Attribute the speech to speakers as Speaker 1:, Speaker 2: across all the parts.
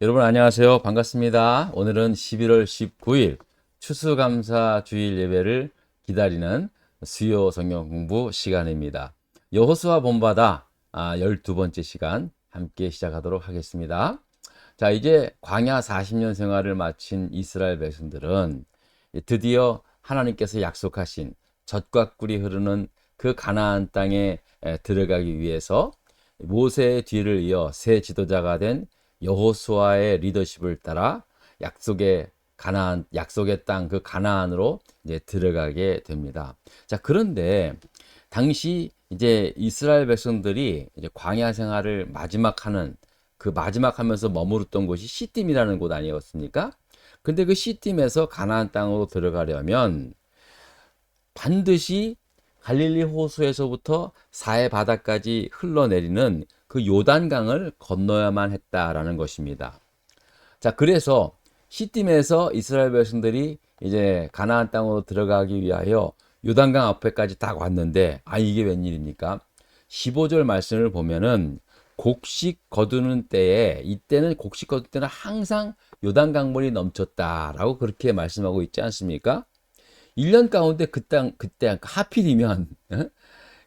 Speaker 1: 여러분 안녕하세요. 반갑습니다. 오늘은 11월 19일 추수감사 주일 예배를 기다리는 수요 성경 공부 시간입니다. 여호수아 본바다 아, 12번째 시간 함께 시작하도록 하겠습니다. 자, 이제 광야 40년 생활을 마친 이스라엘 백성들은 드디어 하나님께서 약속하신 젖과 꿀이 흐르는 그 가나안 땅에 에, 들어가기 위해서 모세의 뒤를 이어 새 지도자가 된 여호수아의 리더십을 따라 약속의 가나안 약속의 땅 그 가나안으로 이제 들어가게 됩니다. 자, 그런데 당시 이제 이스라엘 백성들이 이제 광야 생활을 마지막 하는 그 마지막 하면서 머무르던 곳이 시딤이라는 곳 아니었습니까? 근데 그 시딤에서 가나안 땅으로 들어가려면 반드시 갈릴리 호수에서부터 사해 바다까지 흘러내리는 그 요단강을 건너야만 했다라는 것입니다. 자, 그래서 시딤에서 이스라엘 백성들이 이제 가나안 땅으로 들어가기 위하여 요단강 앞에까지 딱 왔는데 아 이게 웬일입니까? 15절 말씀을 보면은 곡식 거두는 때에 이때는 곡식 거둘 때는 항상 요단강 물이 넘쳤다라고 그렇게 말씀하고 있지 않습니까? 1년 가운데 그 땅, 그때 하필이면 어?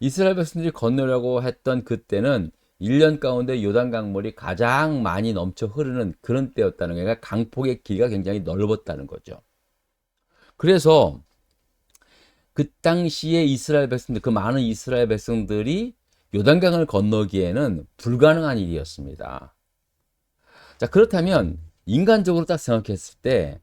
Speaker 1: 이스라엘 백성들이 건너려고 했던 그때는 1년 가운데 요단 강물이 가장 많이 넘쳐 흐르는 그런 때였다는 거예요. 그러니까 강폭의 길이가 굉장히 넓었다는 거죠. 그래서 그 당시에 이스라엘 백성들, 그 많은 이스라엘 백성들이 요단강을 건너기에는 불가능한 일이었습니다. 자, 그렇다면 인간적으로 딱 생각했을 때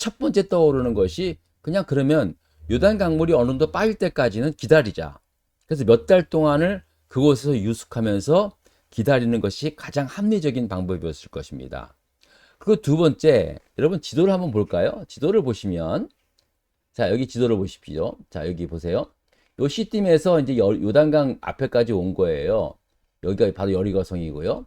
Speaker 1: 첫 번째 떠오르는 것이 그냥 그러면 요단 강물이 어느 정도 빠질 때까지는 기다리자. 그래서 몇 달 동안을 그곳에서 유숙하면서 기다리는 것이 가장 합리적인 방법이었을 것입니다. 그리고 두 번째, 여러분 지도를 한번 볼까요? 지도를 보시면, 자, 여기 지도를 보십시오. 자, 여기 보세요. 요 시딤에서 이제 요단강 앞에까지 온 거예요. 여기가 바로 여리거성이고요.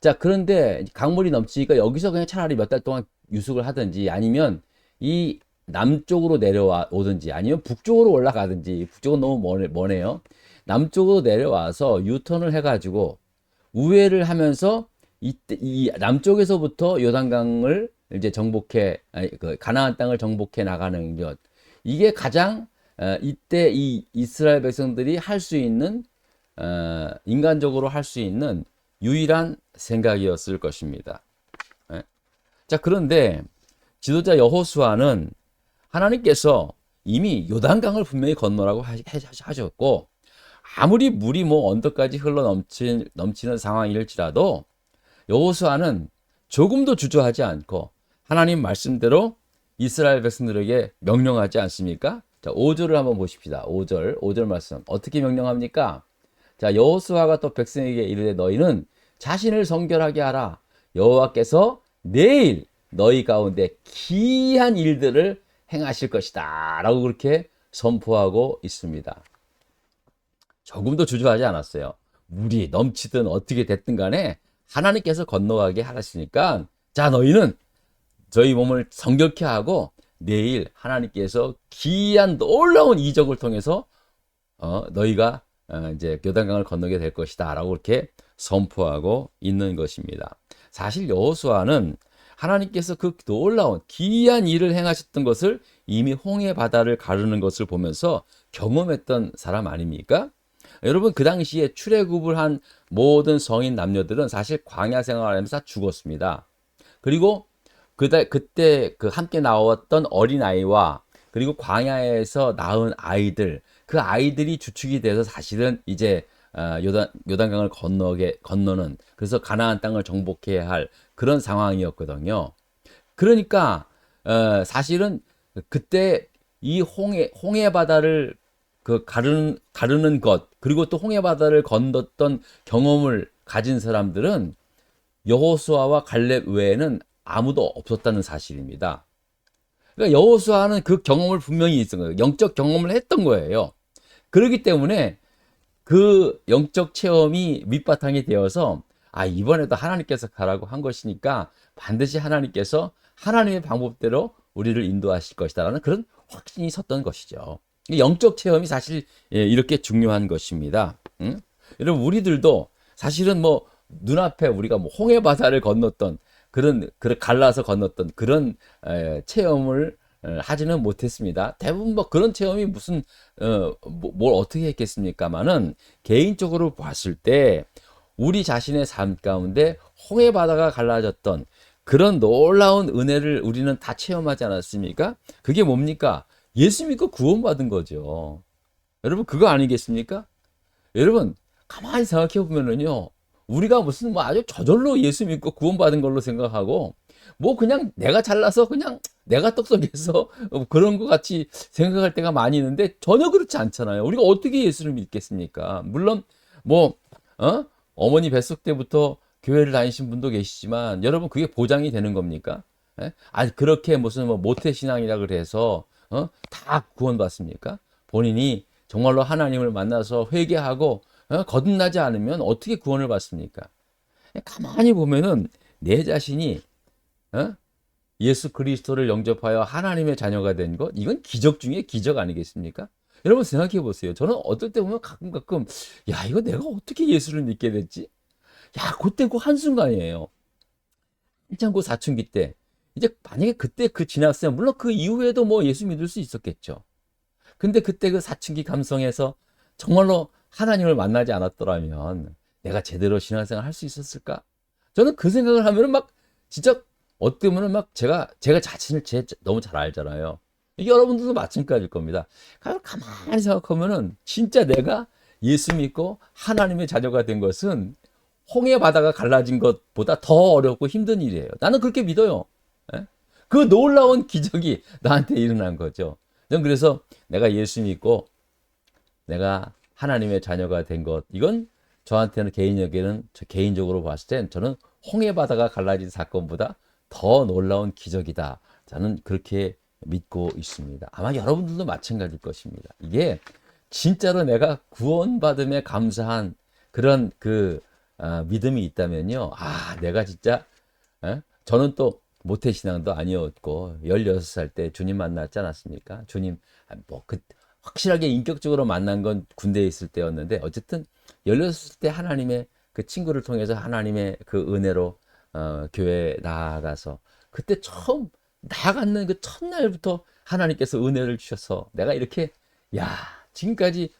Speaker 1: 자, 그런데 강물이 넘치니까 여기서 그냥 차라리 몇 달 동안 유숙을 하든지 아니면 이 남쪽으로 내려와 오든지 아니면 북쪽으로 올라가든지 북쪽은 너무 머네, 머네요. 남쪽으로 내려와서 유턴을 해가지고 우회를 하면서 이, 이 남쪽에서부터 요단강을 이제 정복해 아니, 그 가나안 땅을 정복해 나가는 것 이게 가장 어, 이때 이 이스라엘 백성들이 할 수 있는 어, 인간적으로 할 수 있는 유일한 생각이었을 것입니다. 예? 자 그런데 지도자 여호수아는 하나님께서 이미 요단강을 분명히 건너라고 하셨고 아무리 물이 뭐 언덕까지 흘러 넘치, 넘치는 상황일지라도 여호수아는 조금도 주저하지 않고 하나님 말씀대로 이스라엘 백성들에게 명령하지 않습니까? 자, 5절을 한번 보십시다. 5절, 5절 말씀. 어떻게 명령합니까? 자, 여호수아가 또 백성에게 이르되 너희는 자신을 성결하게 하라. 여호와께서 내일 너희 가운데 기이한 일들을 행하실 것이다. 라고 그렇게 선포하고 있습니다. 조금도 주저하지 않았어요. 물이 넘치든 어떻게 됐든 간에 하나님께서 건너가게 하셨으니까 자 너희는 저희 몸을 성결케 하고 내일 하나님께서 기이한 놀라운 이적을 통해서 어, 너희가 어, 이제 교단강을 건너게 될 것이다 라고 이렇게 선포하고 있는 것입니다. 사실 여호수아는 하나님께서 그 놀라운 기이한 일을 행하셨던 것을 이미 홍해 바다를 가르는 것을 보면서 경험했던 사람 아닙니까? 여러분 그 당시에 출애굽을 한 모든 성인 남녀들은 사실 광야 생활하면서 다 죽었습니다. 그리고 그때 그때 그 함께 나왔던 어린 아이와 그리고 광야에서 낳은 아이들 그 아이들이 주축이 돼서 사실은 이제 어, 요단 요단강을 건너게 건너는 그래서 가나안 땅을 정복해야 할 그런 상황이었거든요. 그러니까 어, 사실은 그때 이 홍해 홍해 바다를 그 가르는 가르는 것 그리고 또 홍해 바다를 건넜던 경험을 가진 사람들은 여호수아와 갈렙 외에는 아무도 없었다는 사실입니다. 그러니까 여호수아는 그 경험을 분명히 거예요. 영적 경험을 했던 거예요. 그렇기 때문에 그 영적 체험이 밑바탕이 되어서 아 이번에도 하나님께서 가라고 한 것이니까 반드시 하나님께서 하나님의 방법대로 우리를 인도하실 것이다라는 그런 확신이 섰던 것이죠. 영적 체험이 사실 예, 이렇게 중요한 것입니다. 응? 여러분 우리들도 사실은 뭐 눈앞에 우리가 뭐 홍해 바다를 건넜던 그런 그런 갈라서 건넜던 그런 에, 체험을 에, 하지는 못했습니다. 대부분 뭐 그런 체험이 무슨 어, 뭐, 뭘 어떻게 했겠습니까마는 개인적으로 봤을 때 우리 자신의 삶 가운데 홍해 바다가 갈라졌던 그런 놀라운 은혜를 우리는 다 체험하지 않았습니까? 그게 뭡니까? 예수 믿고 구원받은 거죠. 여러분 그거 아니겠습니까? 여러분 가만히 생각해 보면은요. 우리가 무슨 뭐 아주 저절로 예수 믿고 구원받은 걸로 생각하고 뭐 그냥 내가 잘나서 그냥 내가 똑똑해서 그런 것 같이 생각할 때가 많이 있는데 전혀 그렇지 않잖아요. 우리가 어떻게 예수를 믿겠습니까? 물론 뭐 어? 어머니 뱃속 때부터 교회를 다니신 분도 계시지만 여러분 그게 보장이 되는 겁니까? 예? 아니 그렇게 무슨 뭐 모태 신앙이라 그래서 어? 다 구원받습니까? 본인이 정말로 하나님을 만나서 회개하고 어? 거듭나지 않으면 어떻게 구원을 받습니까? 가만히 보면은 내 자신이 어? 예수 그리스도를 영접하여 하나님의 자녀가 된 것, 이건 기적 중에 기적 아니겠습니까? 여러분 생각해 보세요. 저는 어떨 때 보면 가끔 가끔 야 이거 내가 어떻게 예수를 믿게 됐지? 야 그때 그 한순간이에요. 한참 그 사춘기 때 이제 만약에 그때 그 지났으면 물론 그 이후에도 뭐 예수 믿을 수 있었겠죠. 근데 그때 그 사춘기 감성에서 정말로 하나님을 만나지 않았더라면 내가 제대로 신앙생활 할 수 있었을까? 저는 그 생각을 하면은 막 진짜 어떻게 보면 막 제가 제가 자신을 제 너무 잘 알잖아요. 여러분들도 마찬가지일 겁니다. 가만히 생각하면은 진짜 내가 예수 믿고 하나님의 자녀가 된 것은 홍해 바다가 갈라진 것보다 더 어렵고 힘든 일이에요. 나는 그렇게 믿어요. 예? 그 놀라운 기적이 나한테 일어난 거죠. 전 그래서 내가 예수 믿고 내가 하나님의 자녀가 된 것, 이건 저한테는 개인에게는 저 개인적으로 봤을 땐 저는 홍해 바다가 갈라진 사건보다 더 놀라운 기적이다. 저는 그렇게 믿고 있습니다. 아마 여러분들도 마찬가지일 것입니다. 이게 진짜로 내가 구원받음에 감사한 그런 그 어, 믿음이 있다면요. 아, 내가 진짜 에? 저는 또 모태 신앙도 아니었고 16살 때 주님 만났지 않았습니까? 주님 뭐 그 확실하게 인격적으로 만난 건 군대에 있을 때였는데 어쨌든 16살 때 하나님의 그 친구를 통해서 하나님의 그 은혜로 어, 교회에 나아가서 그때 처음 나아갔는 그 첫날부터 하나님께서 은혜를 주셔서 내가 이렇게 야 지금까지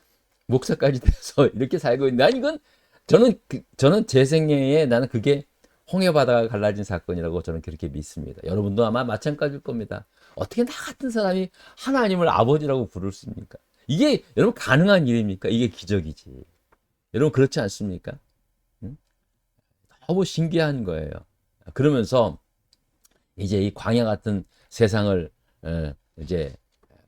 Speaker 1: 목사까지 돼서 이렇게 살고 있는 난 이건 저는 그, 저는 제 생애에 나는 그게 홍해 바다가 갈라진 사건이라고 저는 그렇게 믿습니다. 여러분도 아마 마찬가지일 겁니다. 어떻게 나 같은 사람이 하나님을 아버지라고 부를 수 있습니까? 이게 여러분 가능한 일입니까? 이게 기적이지. 여러분 그렇지 않습니까? 응? 너무 신기한 거예요. 그러면서 이제 이 광야 같은 세상을 어, 이제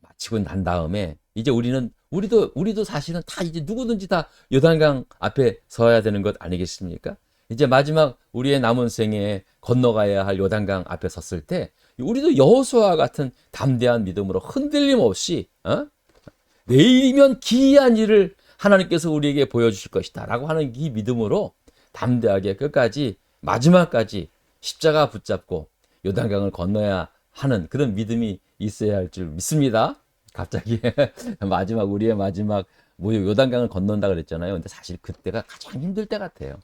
Speaker 1: 마치고 난 다음에 이제 우리는 우리도 우리도 사실은 다 이제 누구든지 다 요단강 앞에 서야 되는 것 아니겠습니까? 이제 마지막 우리의 남은 생에 건너가야 할 요단강 앞에 섰을 때 우리도 여호수아와 같은 담대한 믿음으로 흔들림 없이 어? 내일이면 기이한 일을 하나님께서 우리에게 보여주실 것이다라고 하는 이 믿음으로 담대하게 끝까지 마지막까지 십자가 붙잡고 요단강을 건너야 하는 그런 믿음이 있어야 할 줄 믿습니다. 갑자기 마지막 우리의 마지막 뭐 요단강을 건넌다 그랬잖아요. 근데 사실 그때가 가장 힘들 때 같아요.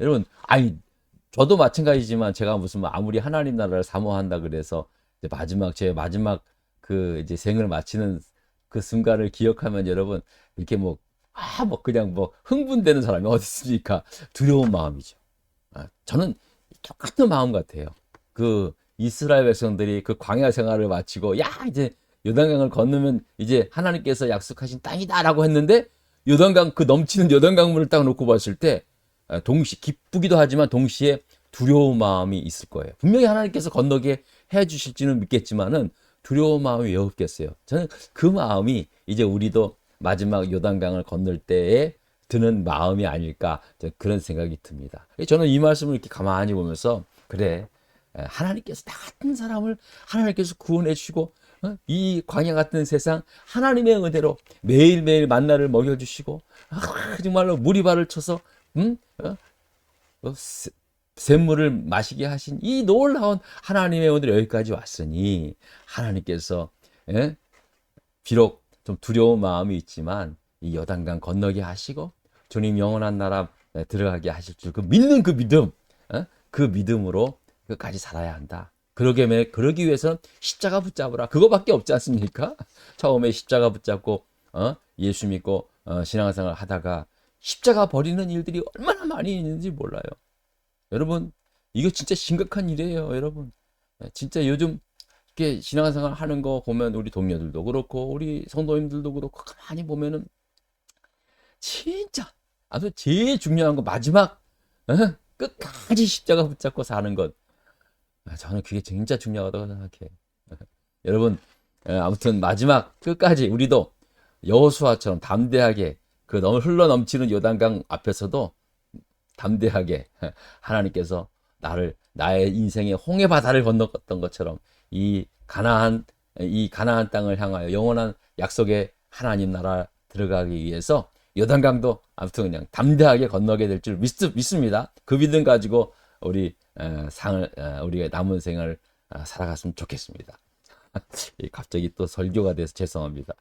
Speaker 1: 여러분, 아니 저도 마찬가지지만 제가 무슨 뭐 아무리 하나님 나라를 사모한다 그래서 마지막 제 마지막 그 이제 생을 마치는 그 순간을 기억하면 여러분 이렇게 뭐 아, 뭐 그냥 뭐 흥분되는 사람이 어디 있습니까? 두려운 마음이죠. 아, 저는 똑같은 마음 같아요. 그 이스라엘 백성들이 그 광야 생활을 마치고 야 이제 요단강을 건너면 이제 하나님께서 약속하신 땅이다라고 했는데 요단강 그 넘치는 요단강 물을 딱 놓고 봤을 때 아, 동시 기쁘기도 하지만 동시에 두려운 마음이 있을 거예요. 분명히 하나님께서 건너게 해 주실지는 믿겠지만은 두려운 마음이 왜 없겠어요? 저는 그 마음이 이제 우리도 마지막 요단강을 건널 때에 드는 마음이 아닐까 그런 생각이 듭니다. 저는 이 말씀을 이렇게 가만히 보면서 그래 하나님께서 나 같은 사람을 하나님께서 구원해 주시고 어? 이 광야 같은 세상 하나님의 은혜로 매일매일 만나를 먹여 주시고 아, 정말로 무리발을 쳐서 음? 어? 어, 샘물을 마시게 하신 이 놀라운 하나님의 은혜로 여기까지 왔으니 하나님께서 예? 비록 좀 두려운 마음이 있지만 이 여단강 건너게 하시고 주님 영원한 나라 들어가게 하실 줄 그 믿는 그 믿음 어? 그 믿음으로 끝까지 살아야 한다. 그러기, 위- 그러기 위해서는 십자가 붙잡으라. 그거밖에 없지 않습니까? 처음에 십자가 붙잡고, 어? 예수 믿고, 어, 신앙생활 하다가 십자가 버리는 일들이 얼마나 많이 있는지 몰라요. 여러분, 이거 진짜 심각한 일이에요, 여러분. 예, 진짜 요즘 이렇게 신앙생활 하는 거 보면 우리 동료들도 그렇고, 우리 성도님들도 그렇고, 가만히 보면은 진짜 아주 제일 중요한 거 마지막 어? 끝까지 십자가 붙잡고 사는 것. 아, 저는 그게 진짜 중요하다고 생각해요. 여러분, 에, 아무튼 마지막 끝까지 우리도 여호수아처럼 담대하게 그 너무 흘러 넘치는 요단강 앞에서도 담대하게 하나님께서 나를 나의 인생의 홍해 바다를 건넜던 것처럼 이 가나안 이 가나안 땅을 향하여 영원한 약속의 하나님 나라 들어가기 위해서 요단강도 아무튼 그냥 담대하게 건너게 될 줄 믿습니다. 그 믿음 가지고 우리 에, 상을 에, 우리가 남은 생을 아, 살아갔으면 좋겠습니다. 이 갑자기 또 설교가 돼서 죄송합니다.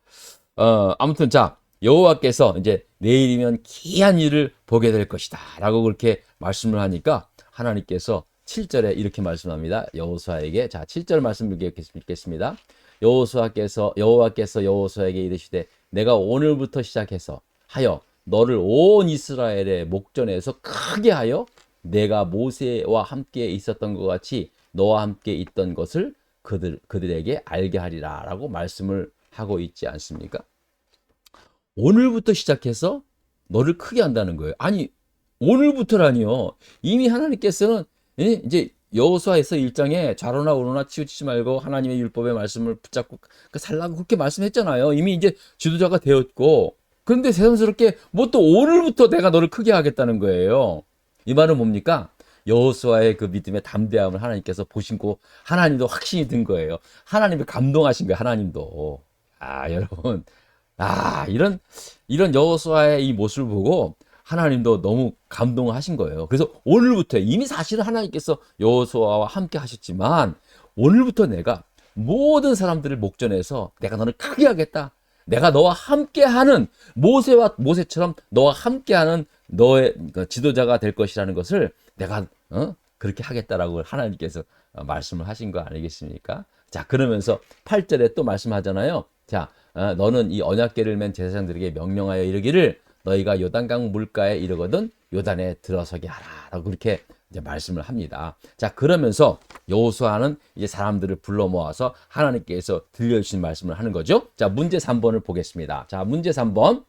Speaker 1: 어, 아무튼 자 여호와께서 이제 내일이면 기이한 일을 보게 될 것이다라고 그렇게 말씀을 하니까 하나님께서 7절에 이렇게 말씀합니다. 여호수아에게 자 7절 말씀 읽겠습니다. 여호수아께서 여호와께서 여호수아에게 이르시되 내가 오늘부터 시작해서 하여 너를 온 이스라엘의 목전에서 크게 하여 내가 모세와 함께 있었던 것 같이 너와 함께 있던 것을 그들 그들에게 알게 하리라라고 말씀을 하고 있지 않습니까? 오늘부터 시작해서 너를 크게 한다는 거예요. 아니 오늘부터라니요. 이미 하나님께서는 예, 이제 여호수아에서 1장에 좌로나 우로나 치우치지 말고 하나님의 율법의 말씀을 붙잡고 그 살라고 그렇게 말씀했잖아요. 이미 이제 지도자가 되었고 그런데 새삼스럽게 뭐 또 오늘부터 내가 너를 크게 하겠다는 거예요. 이 말은 뭡니까? 여호수아의 그 믿음의 담대함을 하나님께서 보시고 하나님도 확신이 든 거예요. 하나님이 감동하신 거예요. 하나님도. 아, 여러분. 아, 이런 이런 여호수아의 이 모습을 보고 하나님도 너무 감동하신 거예요. 그래서 오늘부터 이미 사실은 하나님께서 여호수아와 함께 하셨지만 오늘부터 내가 모든 사람들을 목전에서 내가 너를 크게 하겠다. 내가 너와 함께하는 모세와 모세처럼 너와 함께하는 너의 그 지도자가 될 것이라는 것을 내가 어? 그렇게 하겠다라고 하나님께서 어, 말씀을 하신 거 아니겠습니까? 자 그러면서 8절에 또 말씀하잖아요. 자 어, 너는 이 언약궤를 맨 제사장들에게 명령하여 이르기를 너희가 요단강 물가에 이르거든 요단에 들어서게 하라라고 그렇게 이제 말씀을 합니다. 자 그러면서 여호수아는 이제 사람들을 불러 모아서 하나님께서 들려주신 말씀을 하는 거죠. 자 문제 3번을 보겠습니다. 자 문제 3번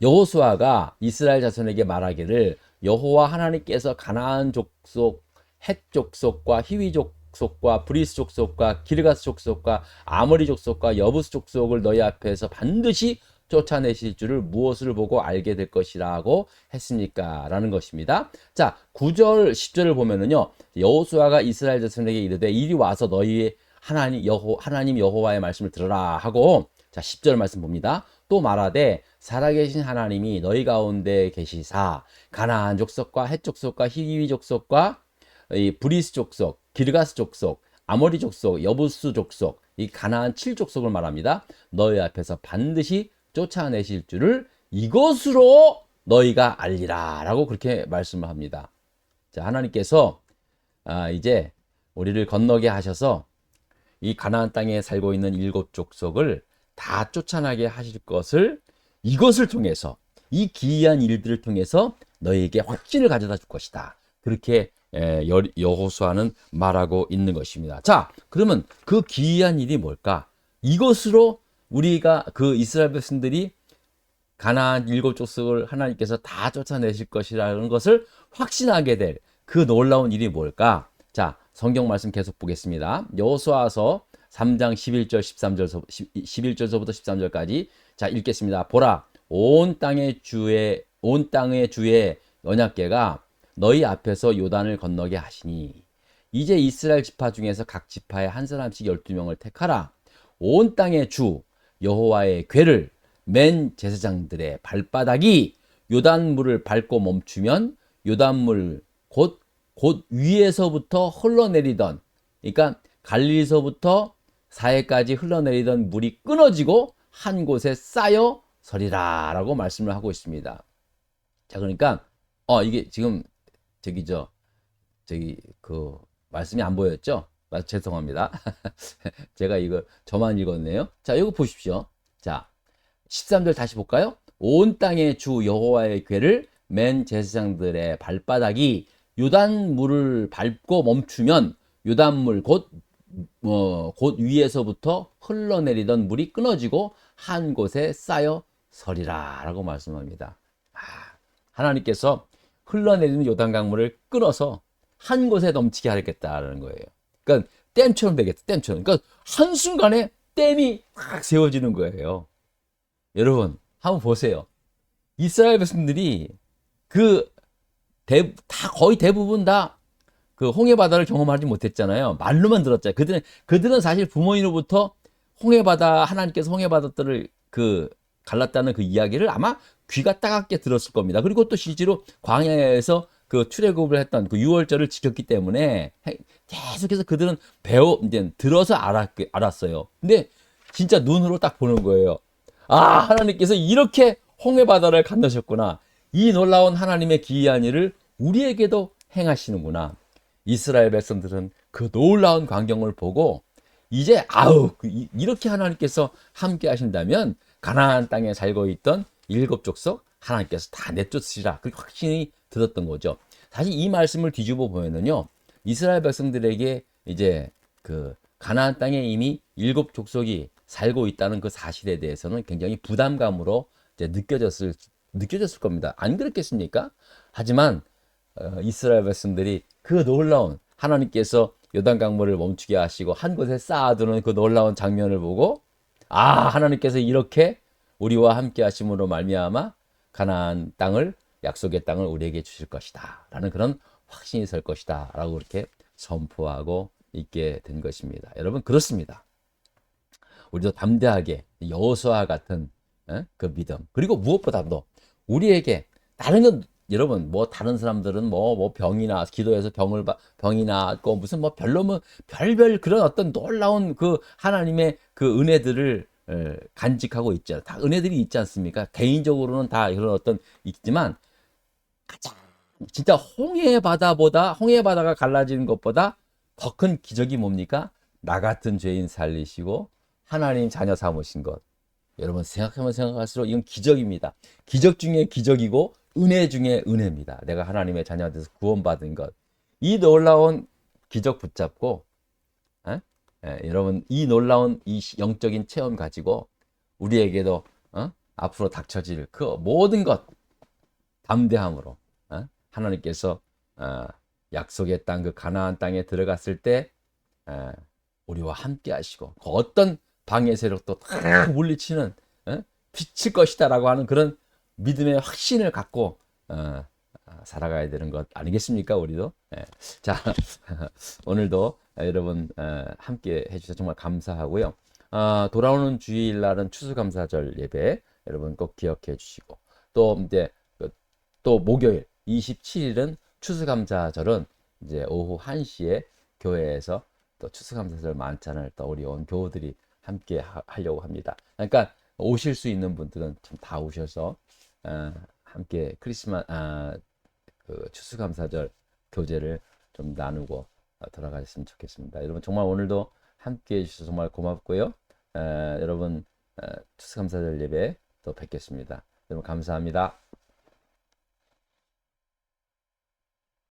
Speaker 1: 여호수아가 이스라엘 자손에게 말하기를 여호와 하나님께서 가나안 족속, 헷 족속과 히위 족속과 브리스 족속과 기르가스 족속과 아모리 족속과 여부스 족속을 너희 앞에서 반드시 쫓아내실 줄을 무엇을 보고 알게 될 것이라고 했습니까? 라는 것입니다. 자, 9절, 10절을 보면은요. 여호수아가 이스라엘 자손에게 이르되 이리 와서 너희의 하나님 여호 하나님 여호와의 말씀을 들으라 하고 자, 10절 말씀 봅니다. 또 말하되 살아계신 하나님이 너희 가운데 계시사 가나안 족속과 헷 족속과 히위 족속과 이 브리스 족속, 기르가스 족속, 아모리 족속, 여부스 족속, 이 가나안 칠 족속을 말합니다. 너희 앞에서 반드시 쫓아내실 줄을 이것으로 너희가 알리라 라고 그렇게 말씀을 합니다. 자, 하나님께서 아, 이제 우리를 건너게 하셔서 이 가나안 땅에 살고 있는 일곱 족속을 다 쫓아나게 하실 것을 이것을 통해서 이 기이한 일들을 통해서 너희에게 확신을 가져다 줄 것이다. 그렇게 여호수아는 말하고 있는 것입니다. 자, 그러면 그 기이한 일이 뭘까? 이것으로 우리가 그 이스라엘 백성들이 가나안 일곱 족속을 하나님께서 다 쫓아내실 것이라는 것을 확신하게 될 그 놀라운 일이 뭘까? 자, 성경 말씀 계속 보겠습니다. 여호수아서 3장 11절 13절 11절서부터 13절까지 자, 읽겠습니다. 보라 온 땅의 주의 온 땅의 주의 언약궤가 너희 앞에서 요단을 건너게 하시니 이제 이스라엘 지파 중에서 각 지파에 한 사람씩 12명을 택하라. 온 땅의 주 여호와의 궤를 맨 제사장들의 발바닥이 요단물을 밟고 멈추면 요단물 곧, 곧 위에서부터 흘러내리던 그러니까 갈릴서부터 사해까지 흘러내리던 물이 끊어지고 한 곳에 쌓여 서리라라고 말씀을 하고 있습니다. 자 그러니까 어 이게 지금 저기 저 저기 그 말씀이 안 보였죠? 아, 죄송합니다. 제가 이거 저만 읽었네요. 자, 이거 보십시오. 자, 13절 다시 볼까요? 온 땅의 주 여호와의 궤를 맨 제사장들의 발바닥이 요단물을 밟고 멈추면 요단물 곧, 어, 곧 위에서부터 흘러내리던 물이 끊어지고 한 곳에 쌓여 서리라 라고 말씀합니다. 아, 하나님께서 흘러내리는 요단 강물을 끊어서 한 곳에 넘치게 하겠다라는 거예요. 그러니까 댐처럼 되겠다. 댐처럼. 그러니까 한순간에 댐이 확 세워지는 거예요. 여러분, 한번 보세요. 이스라엘 백성들이 그 대, 다 거의 대부분 다 그 홍해 바다를 경험하지 못했잖아요. 말로만 들었잖아요. 그들은 그들은 사실 부모님으로부터 홍해 바다 하나님께서 홍해 바다들을 그 갈랐다는 그 이야기를 아마 귀가 따갑게 들었을 겁니다. 그리고 또 실제로 광야에서 그 출애굽을 했던 그 유월절을 지켰기 때문에 계속해서 그들은 배워 이제 들어서 알았 알았어요. 근데 진짜 눈으로 딱 보는 거예요. 아 하나님께서 이렇게 홍해 바다를 건너셨구나. 이 놀라운 하나님의 기이한 일을 우리에게도 행하시는구나. 이스라엘 백성들은 그 놀라운 광경을 보고 이제 아우 그 이- 이렇게 하나님께서 함께 하신다면 가나안 땅에 살고 있던 일곱 족속 하나님께서 다 내쫓으시라 그 확신이 들었던 거죠. 사실 이 말씀을 뒤집어 보면은요 이스라엘 백성들에게 이제 그 가나안 땅에 이미 일곱 족속이 살고 있다는 그 사실에 대해서는 굉장히 부담감으로 이제 느껴졌을 느껴졌을 겁니다. 안 그렇겠습니까? 하지만 어, 이스라엘 백성들이 그 놀라운 하나님께서 요단 강물을 멈추게 하시고 한 곳에 쌓아두는 그 놀라운 장면을 보고 아 하나님께서 이렇게 우리와 함께 하심으로 말미암아 가나안 땅을 약속의 땅을 우리에게 주실 것이다라는 그런 확신이 설 것이다 라고 그렇게 선포하고 있게 된 것입니다. 여러분 그렇습니다. 우리도 담대하게 여호수아 같은 예? 그 믿음 그리고 무엇보다도 우리에게 다른 건 여러분 뭐 다른 사람들은 뭐 뭐 병이나 기도해서 병을 봐- 병이 나고 무슨 뭐 별로 뭐 별별 그런 어떤 놀라운 그 하나님의 그 은혜들을 에, 간직하고 있죠. 다 은혜들이 있지 않습니까? 개인적으로는 다 그런 어떤 있지만 가장 진짜 홍해 바다보다 홍해 바다가 갈라지는 것보다 더 큰 기적이 뭡니까? 나 같은 죄인 살리시고 하나님 자녀 삼으신 것. 여러분 생각하면 생각할수록 이건 기적입니다. 기적 중에 기적이고 은혜 중에 은혜입니다. 내가 하나님의 자녀가 돼서 구원받은 것. 이 놀라운 기적 붙잡고 에? 에, 여러분 이 놀라운 이 시- 영적인 체험 가지고 우리에게도 어? 앞으로 닥쳐질 그 모든 것 담대함으로 어? 하나님께서 어, 약속의 땅 그 가나안 땅에 들어갔을 때 에, 우리와 함께 하시고 그 어떤 방해 세력도 다 물리치는 어? 빛일 것이다라고 하는 그런 믿음의 확신을 갖고 어, 아, 살아가야 되는 것 아니겠습니까 우리도 예. 자 오늘도 여러분 어, 함께 해주셔서 정말 감사하고요 아, 돌아오는 주일날은 추수감사절 예배 여러분 꼭 기억해 주시고 또 이제 그또 목요일 27일은 추수감사절은 이제 오후 1시에 교회에서 또 추수감사절 만찬을 또 우리 온 교우들이 함께 하, 하려고 합니다. 그러니까 오실 수 있는 분들은 좀다 오셔서 어, 함께 크리스마 아, 그 추수감사절 교제를 좀 나누고 어, 돌아가셨으면 좋겠습니다. 여러분 정말 오늘도 함께 해주셔서 정말 고맙고요. 에, 여러분 에, 추수감사절 예배 또 뵙겠습니다. 여러분 감사합니다.